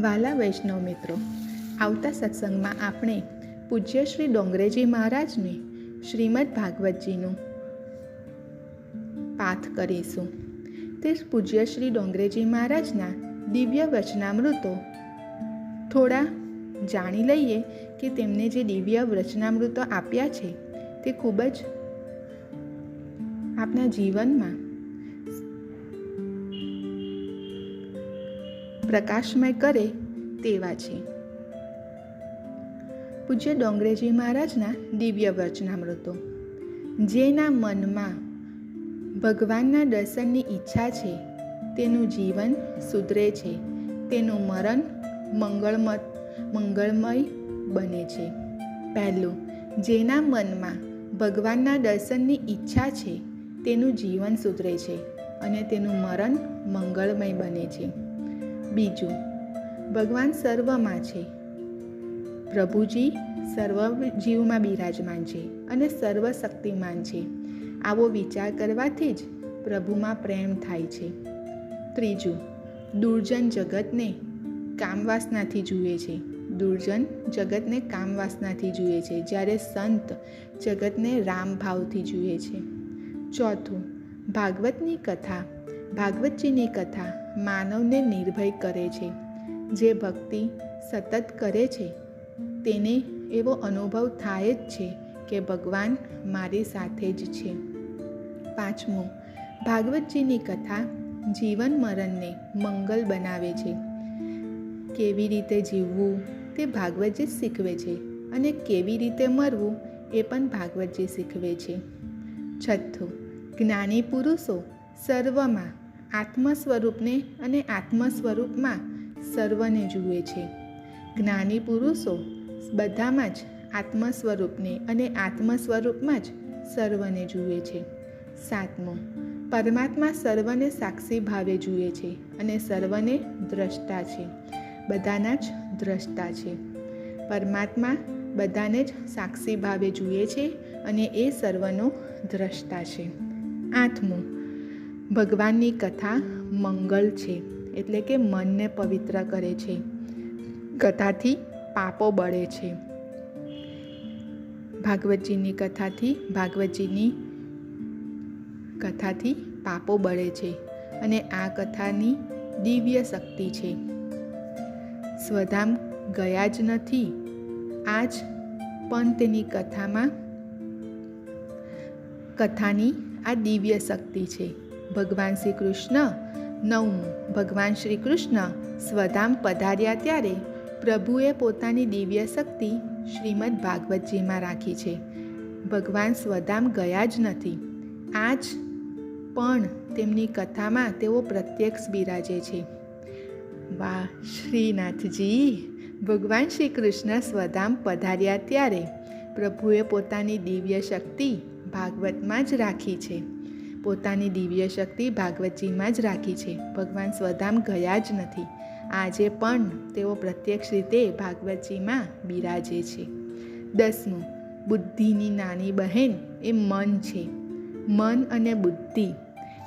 વાલા વૈષ્ણવ મિત્રો, આવતા સત્સંગમાં આપણે પૂજ્ય શ્રી ડોંગરેજી મહારાજને શ્રીમદ ભાગવતજીનું પાઠ કરીશું. તે પૂજ્ય શ્રી ડોંગરેજી મહારાજના દિવ્ય વચનામૃતો થોડા જાણી લઈએ કે તેમને જે દિવ્ય વચનામૃતો આપ્યા છે, તે ખૂબ જ આપણા જીવનમાં પ્રકાશમય કરે તેવા છે. પૂજ્ય ડોંગરેજી મહારાજના દિવ્ય વચનામૃતો જેના મનમાં ભગવાનના દર્શનની ઈચ્છા છે, તેનું જીવન સુધરે છે, તેનું મરણ મંગળમત મંગળમય બને છે. પહેલું, જેના મનમાં ભગવાનના દર્શનની ઈચ્છા છે, તેનું જીવન સુધરે છે અને તેનું મરણ મંગળમય બને છે. બીજું, ભગવાન સર્વમાં છે. પ્રભુજી સર્વ જીવમાં બિરાજમાન છે અને સર્વશક્તિમાન છે. આવો વિચાર કરવાથી જ પ્રભુમાં પ્રેમ થાય છે. ત્રીજું, દુર્જન જગતને કામવાસનાથી જુએ છે. દુર્જન જગતને કામવાસનાથી જુએ છે જ્યારે સંત જગતને રામ ભાવથી જુએ છે. ચોથું, ભાગવતની કથા ભાગવતજીની કથા માનવને નિર્ભય કરે છે. જે ભક્તિ સતત કરે છે, તેને એવો અનુભવ થાય જ છે કે ભગવાન મારી સાથે જ છે. પાંચમું, ભાગવતજીની કથા જીવન મરણને મંગલ બનાવે છે. કેવી રીતે જીવવું તે ભાગવતજી શીખવે છે અને કેવી રીતે મરવું એ પણ ભાગવતજી શીખવે છે. છઠ્ઠું, જ્ઞાની પુરુષો સર્વમાં આત્મ સ્વરૂપને અને આત્મ સ્વરૂપમાં સર્વને જુએ છે. જ્ઞાની પુરુષો બધામાં જ આત્મ સ્વરૂપને અને આત્મ સ્વરૂપમાં જ સર્વને જુએ છે. સાતમો, પરમાત્મા સર્વને સાક્ષી ભાવે જુએ છે અને સર્વને દ્રષ્ટા છે. બધાના જ દ્રષ્ટા છે. પરમાત્મા બધાને જ સાક્ષી ભાવે જુએ છે અને એ સર્વનો દ્રષ્ટા છે. આઠમું ભગવાનની કથા મંગલ છે, એટલે કે મનને પવિત્ર કરે છે. કથાથી પાપો બળે છે. ભાગવતજીની કથાથી ભાગવતજીની કથાથી પાપો બળે છે અને આ કથાની દિવ્ય શક્તિ છે. સ્વધામ ગયા જ નથી, આજ પણ તેની કથામાં, કથાની આ દિવ્ય શક્તિ છે. ભગવાન શ્રી કૃષ્ણ નવમું, ભગવાન શ્રી કૃષ્ણ સ્વધામ પધાર્યા ત્યારે પ્રભુએ પોતાની દિવ્ય શક્તિ શ્રીમદ ભાગવતજીમાં રાખી છે. ભગવાન સ્વધામ ગયા જ નથી. આજ પણ તેમની કથામાં તેઓ પ્રત્યક્ષ બિરાજે છે. વાહ, શ્રીનાથજી! ભગવાન શ્રી કૃષ્ણ સ્વધામ પધાર્યા ત્યારે પ્રભુએ પોતાની દિવ્ય શક્તિ ભાગવતમાં જ રાખી છે. પોતાની દિવ્ય શક્તિ ભાગવતજીમાં જ રાખી છે. ભગવાન સ્વધામ ગયા જ નથી. આજે પણ તેઓ પ્રત્યક્ષ રીતે ભાગવતજીમાં બિરાજે છે. દસમું, બુદ્ધિની નાની બહેન એ મન છે. મન અને બુદ્ધિ.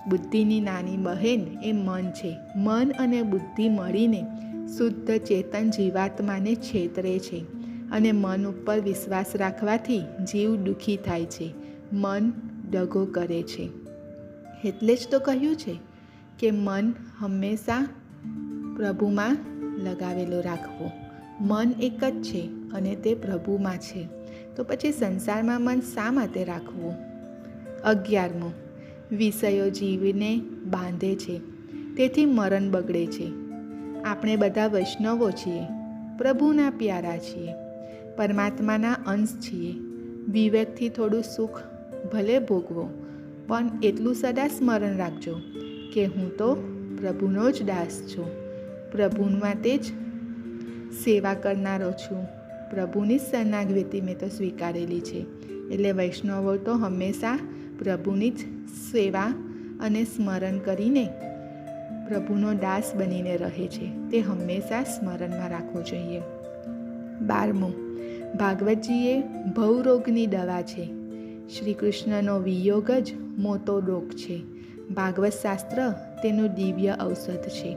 બુદ્ધિની નાની બહેન એ મન છે. મન અને બુદ્ધિ મળીને શુદ્ધ ચેતન જીવાત્માને છેતરે છે અને મન ઉપર વિશ્વાસ રાખવાથી જીવ દુઃખી થાય છે. મન દગો કરે છે. એટલે જ તો કહ્યું છે કે મન હંમેશા પ્રભુમાં લગાવેલું રાખવું. મન એક જ છે અને તે પ્રભુમાં છે. તો પછી સંસારમાં મન શા માટે રાખવું? અગિયારમું. વિષયો જીવને બાંધે છે. તેથી મરણ બગડે છે. આપણે બધા વૈષ્ણવો છીએ. પ્રભુના પ્યારા છીએ. પરમાત્માના અંશ છીએ. વિવેકથી થોડું સુખ ભલે ભોગવો. પણ એટલું સદા સ્મરણ રાખજો કે હું તો પ્રભુનો જ દાસ છું. પ્રભુ માટે જ સેવા કરનારો છું. પ્રભુની જ શરણાગતિ મેં તો સ્વીકારેલી છે. એટલે વૈષ્ણવો તો હંમેશા પ્રભુની જ સેવા અને સ્મરણ કરીને પ્રભુનો દાસ બનીને રહે છે. તે હંમેશા સ્મરણમાં રાખવું જોઈએ. બારમું, ભાગવતજીએ ભવરોગની દવા છે. શ્રી કૃષ્ણનો વિયોગ જ મોટો રોગ છે. ભાગવત શાસ્ત્ર તેનું દિવ્ય ઔષધ છે.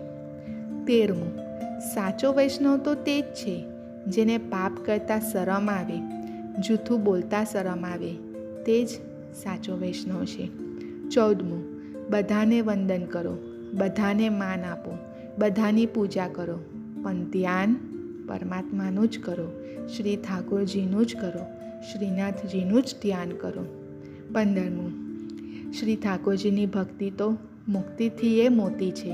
તેરમું, સાચો વૈષ્ણવ તો તે જ છે, જેને પાપ કરતાં શરમ આવે, જૂઠું બોલતા શરમ આવે, તે જ સાચો વૈષ્ણવ છે. ચૌદમું, બધાને વંદન કરો, બધાને માન આપો, બધાની પૂજા કરો, પણ ધ્યાન પરમાત્માનું જ કરો, શ્રી ઠાકોરજીનું જ કરો શ્રીનાથજીનું જ ધ્યાન કરો. પંદરમું. શ્રી ઠાકોરજીની ભક્તિ તો મુક્તિથી એ મોતી છે.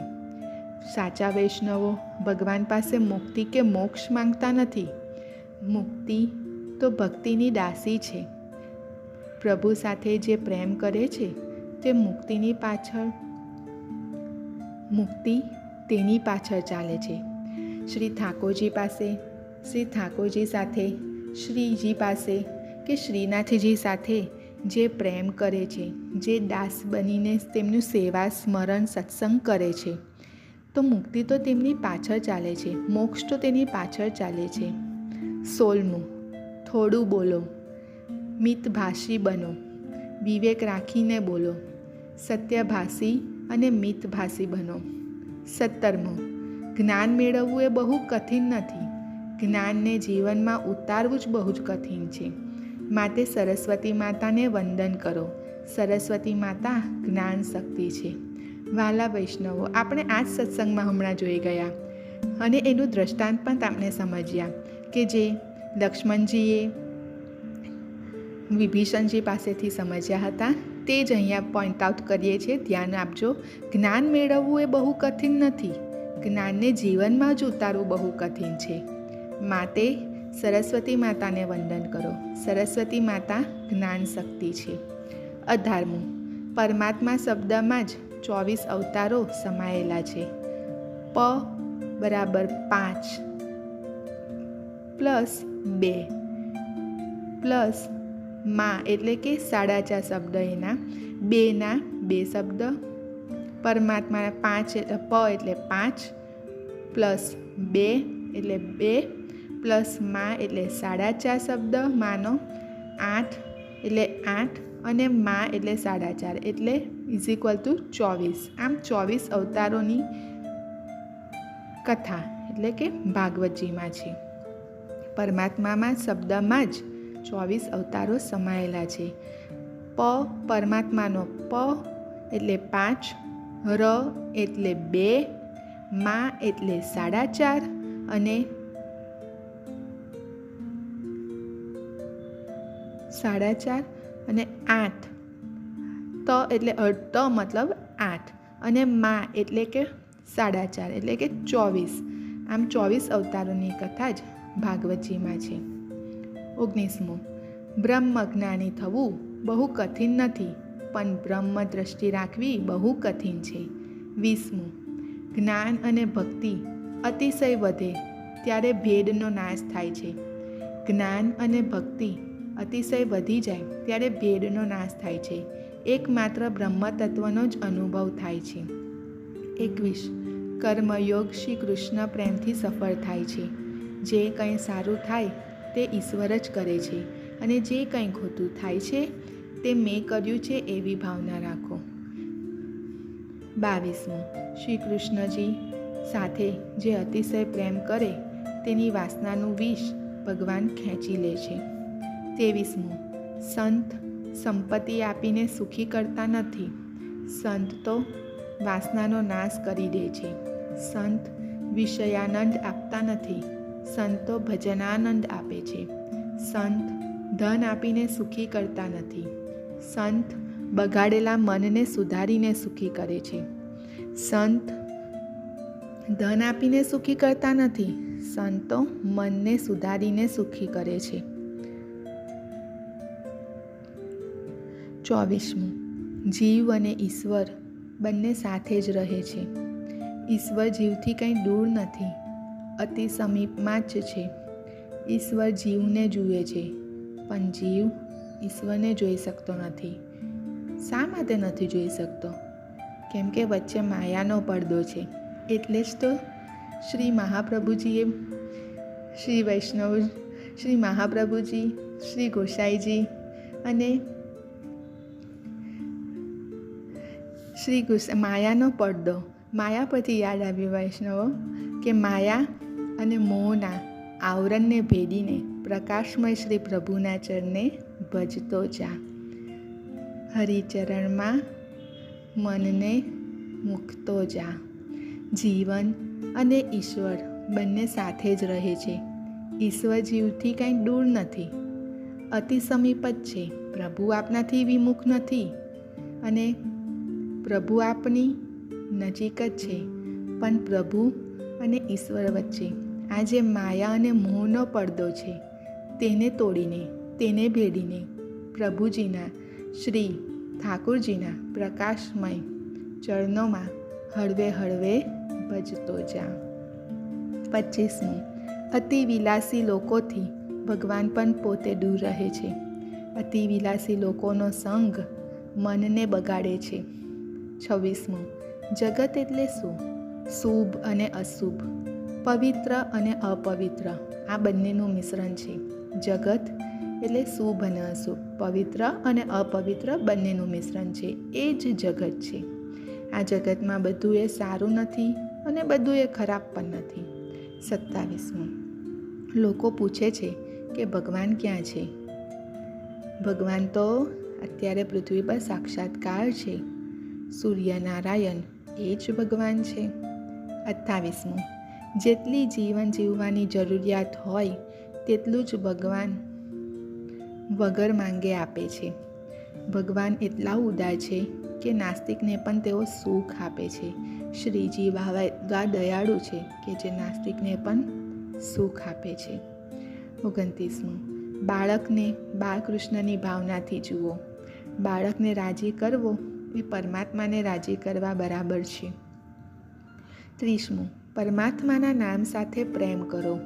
સાચા વૈષ્ણવો ભગવાન પાસે મુક્તિ કે મોક્ષ માંગતા નથી. મુક્તિ તો ભક્તિની દાસી છે. પ્રભુ સાથે જે પ્રેમ કરે છે, તે મુક્તિની પાછળ મુક્તિ તેની પાછળ ચાલે છે. શ્રી ઠાકોરજી પાસે, શ્રી ઠાકોરજી સાથે, શ્રીજી પાસે કે શ્રીનાથજી સાથે જે પ્રેમ કરે છે, જે દાસ બનીને તેમનું સેવા, સ્મરણ, સત્સંગ કરે છે, તો મુક્તિ તો તેમની પાછળ ચાલે છે, મોક્ષ તો તેની પાછળ ચાલે છે. સોલમું, થોડું બોલો, મિતભાષી બનો, વિવેક રાખીને બોલો, સત્યભાષી અને મિતભાષી બનો. સત્તરમું, જ્ઞાન મેળવવું એ બહુ કઠિન નથી, જ્ઞાનને જીવનમાં ઉતારવું જ બહુ જ કઠિન છે. માટે સરસ્વતી માતાને વંદન કરો. સરસ્વતી માતા જ્ઞાન શક્તિ છે. વાલા વૈષ્ણવો, આપણે આ જ સત્સંગમાં હમણાં જોઈ ગયા અને એનું દ્રષ્ટાંત પણ આપણે સમજ્યા કે જે લક્ષ્મણજીએ વિભીષણજી પાસેથી સમજ્યા હતા તે જ અહીંયા પોઈન્ટ આઉટ કરીએ છીએ. ધ્યાન આપજો, જ્ઞાન મેળવવું એ બહુ કઠિન નથી. જ્ઞાનને જીવનમાં જ ઉતારવું બહુ કઠિન છે. માટે સરસ્વતી માતાને વંદન કરો. સરસ્વતી માતા જ્ઞાન શક્તિ છે. અઢારમું પરમાત્મા શબ્દમાં જ ચોવીસ અવતારો સમાયેલા છે. પ બરાબર પાંચ. પ્લસ બે. પ્લસમાં એટલે કે સાડા ચાર શબ્દ એના. બેના બે શબ્દ. પરમાત્માના પાંચ પ એટલે પાંચ. પ્લસ બે એટલે બે. પ્લસ મા એટલે સાડા ચાર શબ્દ, માનો આઠ એટલે આઠ અને મા એટલે સાડા ચાર એટલે ઇઝ ઇક્વલ ટુ ચોવીસ. આમ ચોવીસ અવતારોની કથા એટલે કે ભાગવતજીમાં છે. પરમાત્મામાં શબ્દમાં જ ચોવીસ અવતારો સમાયેલા છે. પ પરમાત્માનો પ એટલે પાંચ, ર એટલે બે, મા એટલે સાડા ચાર અને સાડા ચાર અને આઠ. ત એટલે ત મતલબ આઠ. અને મા એટલે કે સાડા ચાર એટલે કે ચોવીસ. આમ ચોવીસ અવતારોની કથા જ ભાગવતજીમાં છે. ઓગણીસમું. બ્રહ્મ જ્ઞાની થવું બહુ કઠિન નથી, પણ બ્રહ્મ દ્રષ્ટિ રાખવી બહુ કઠિન છે. વીસમું. જ્ઞાન અને ભક્તિ અતિશય વધે, ત્યારે ભેદનો નાશ થાય છે. જ્ઞાન અને ભક્તિ અતિશય વધી જાય ત્યારે ભેદનો નાશ થાય છે. એકમાત્ર બ્રહ્મ તત્વનો જ અનુભવ થાય છે. એકવીસ. કર્મયોગ શ્રી કૃષ્ણ પ્રેમથી સફળ થાય છે. જે કંઈ સારું થાય તે ઈશ્વર જ કરે છે અને જે કંઈ ખોટું થાય છે તે મેં કર્યું છે એવી ભાવના રાખો. બાવીસમું. શ્રી કૃષ્ણજી સાથે જે અતિશય પ્રેમ કરે તેની વાસનાનું વિષ ભગવાન ખેંચી લે છે. ત્રેવીસમું સંત સંપત્તિ આપીને સુખી કરતા નથી. સંત તો વાસનાનો નાશ કરી દે છે. સંત વિષયાનંદ આપતા નથી. સંતો ભજનાનંદ આપે છે. સંત ધન આપીને સુખી કરતા નથી. સંત બગાડેલા મનને સુધારીને સુખી કરે છે. સંત ધન આપીને સુખી કરતા નથી. સંતો મનને સુધારીને સુખી કરે છે. ચોવીસમું. જીવ અને ઈશ્વર બંને સાથે જ રહે છે. ઈશ્વર જીવથી કંઈ દૂર નથી, અતિ સમીપમાં જ છે. ઈશ્વર જીવને જુએ છે, પણ જીવ ઈશ્વરને જોઈ શકતો નથી. શા માટે નથી જોઈ શકતો? કેમ કે વચ્ચે માયાનો પડદો છે. એટલે જ તો શ્રી મહાપ્રભુજીએ, શ્રી વૈષ્ણવ, શ્રી મહાપ્રભુજી, શ્રી ગોસાઈજી અને શ્રી કૃષ્ણ, માયાનો પડદો. માયા પછી યાદ આવ્યું વૈષ્ણવો, કે માયા અને મોહના આવરણને ભેદીને પ્રકાશમય શ્રી પ્રભુના ચરણે ભજતો જા. હરિચરણમાં મનને મૂકતો જા. જીવન અને ઈશ્વર બંને સાથે જ રહે છે. ઈશ્વર જીવથી કાંઈ દૂર નથી. અતિ સમીપ જ છે. પ્રભુ આપનાથી વિમુખ નથી. અને પ્રભુ આપની નજીક જ છે, પણ પ્રભુ અને ઈશ્વર વચ્ચે આ જે માયા અને મોહનો પડદો છે. તેને તોડીને, તેને ભેડીને પ્રભુજીના, શ્રી ઠાકુરજીના પ્રકાશમય ચરણોમાં હળવે હળવે ભજતો જા. પચીસમું અતિ વિલાસી લોકોથી ભગવાન પણ પોતે દૂર રહે છે. અતિ વિલાસી લોકોનો સંગ મનને બગાડે છે. છવ્વીસમું. જગત એટલે શું? શુભ અને અશુભ. પવિત્ર અને અપવિત્ર. આ બંનેનું મિશ્રણ છે. જગત એટલે શુભ અને અશુભ. પવિત્ર અને અપવિત્ર બંનેનું મિશ્રણ છે. એ જ જગત છે. આ જગતમાં બધું એ સારું નથી અને બધું એ ખરાબ પણ નથી. સત્તાવીસમું. લોકો પૂછે છે કે ભગવાન ક્યાં છે? ભગવાન તો અત્યારે પૃથ્વી પર સાક્ષાત્કાર છે. સૂર્યનારાયણ એ જ ભગવાન છે. અઠ્ઠાવીસમું, જેટલી જીવન જીવવાની જરૂરિયાત હોય તેટલું જ ભગવાન વગર માંગે આપે છે. ભગવાન એટલા ઉદાર છે કે નાસ્તિકને પણ તેઓ સુખ આપે છે. શ્રીજી વાવા દયાળુ છે કે જે નાસ્તિકને પણ સુખ આપે છે. ઓગણત્રીસમું, બાળકને બાળકૃષ્ણની ભાવનાથી જુઓ. બાળકને રાજી કરવો એ પરમાત્માને રાજી કરવા બરાબર છે. ત્રીસમું, પરમાત્માના નામ સાથે પ્રેમ કરો.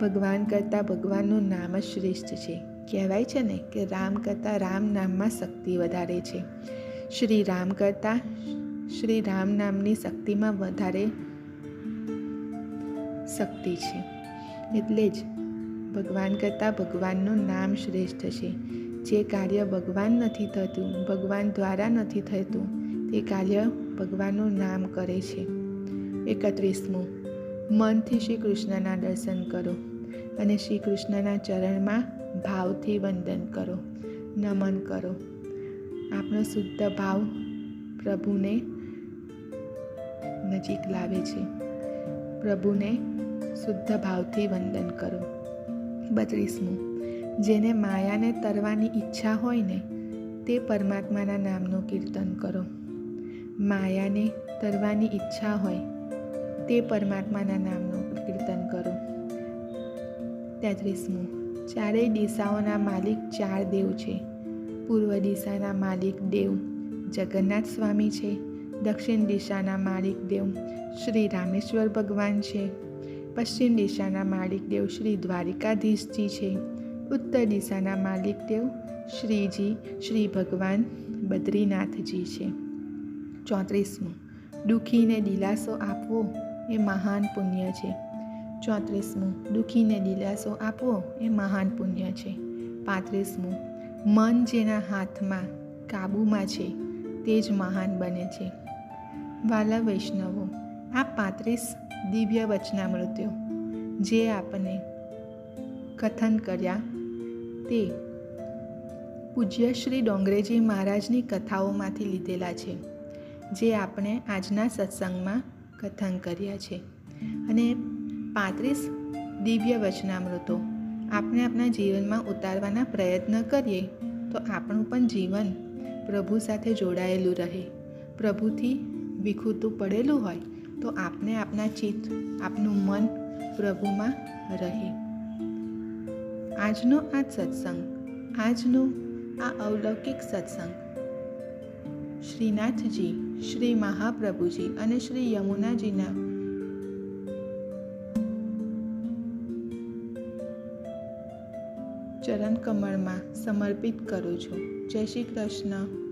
ભગવાન કરતાં ભગવાનનું નામ જ શ્રેષ્ઠ છે. કહેવાય છે ને કે રામ કરતાં રામ નામમાં શક્તિ વધારે છે. શ્રી રામ કરતાં શ્રી રામ નામની શક્તિમાં વધારે શક્તિ છે. એટલે જ ભગવાન કરતાં ભગવાનનું નામ શ્રેષ્ઠ છે. જે કાર્ય ભગવાન નથી થતું, ભગવાન દ્વારા નથી થતું, તે કાર્ય ભગવાનનું નામ કરે છે. એકત્રીસમું, મનથી શ્રી કૃષ્ણના દર્શન કરો અને શ્રી કૃષ્ણના ચરણમાં ભાવથી વંદન કરો, નમન કરો. આપણો શુદ્ધ ભાવ પ્રભુને નજીક લાવે છે. પ્રભુને શુદ્ધ ભાવથી વંદન કરો. બત્રીસમું જેને માયાને તરવાની ઈચ્છા હોય ને, તે પરમાત્માના નામનું કીર્તન કરો. માયાને તરવાની ઈચ્છા હોય, તે પરમાત્માના નામનું કીર્તન કરો. તેત્રીસમું, ચારેય દિશાઓના માલિક ચાર દેવ છે. પૂર્વ દિશાના માલિક દેવ જગન્નાથ સ્વામી છે. દક્ષિણ દિશાના માલિક દેવ શ્રી રામેશ્વર ભગવાન છે. પશ્ચિમ દિશાના માલિક દેવ શ્રી દ્વારિકાધીશજી છે. ઉત્તર દિશાના માલિક દેવ શ્રીજી, શ્રી ભગવાન બદ્રીનાથજી છે. ચોત્રીસમું, દુઃખીને દિલાસો આપવો એ મહાન પુણ્ય છે. ચોત્રીસમું, દુઃખીને દિલાસો આપવો એ મહાન પુણ્ય છે. પાંત્રીસમું, મન જેના હાથમાં કાબૂમાં છે તે જ મહાન બને છે. વાલા વૈષ્ણવો, આ પાંત્રીસ દિવ્ય વચનામૃત્યો જે આપણે કથન કર્યા તે પૂજ્ય શ્રી ડોંગરેજી મહારાજની કથાઓમાંથી લીધેલા છે, જે આપણે આજના સત્સંગમાં કથન કર્યા છે. અને પાંત્રીસ દિવ્ય વચનામૃતો આપણે આપણા જીવનમાં ઉતારવાના પ્રયત્ન કરીએ તો આપણું પણ જીવન પ્રભુ સાથે જોડાયેલું રહે. પ્રભુથી વિખૂતું પડેલું હોય તો આપણે આપણા ચિત્ત, આપનું મન પ્રભુમાં રહે. આજનો આ સત્સંગ, આજનો આ અવલૌકિક સત્સંગ. શ્રીનાથજી, શ્રી મહાપ્રભુજી અને શ્રી યમુનાજીના ચરણ કમળમાં સમર્પિત કરું છું. જય શ્રી કૃષ્ણ.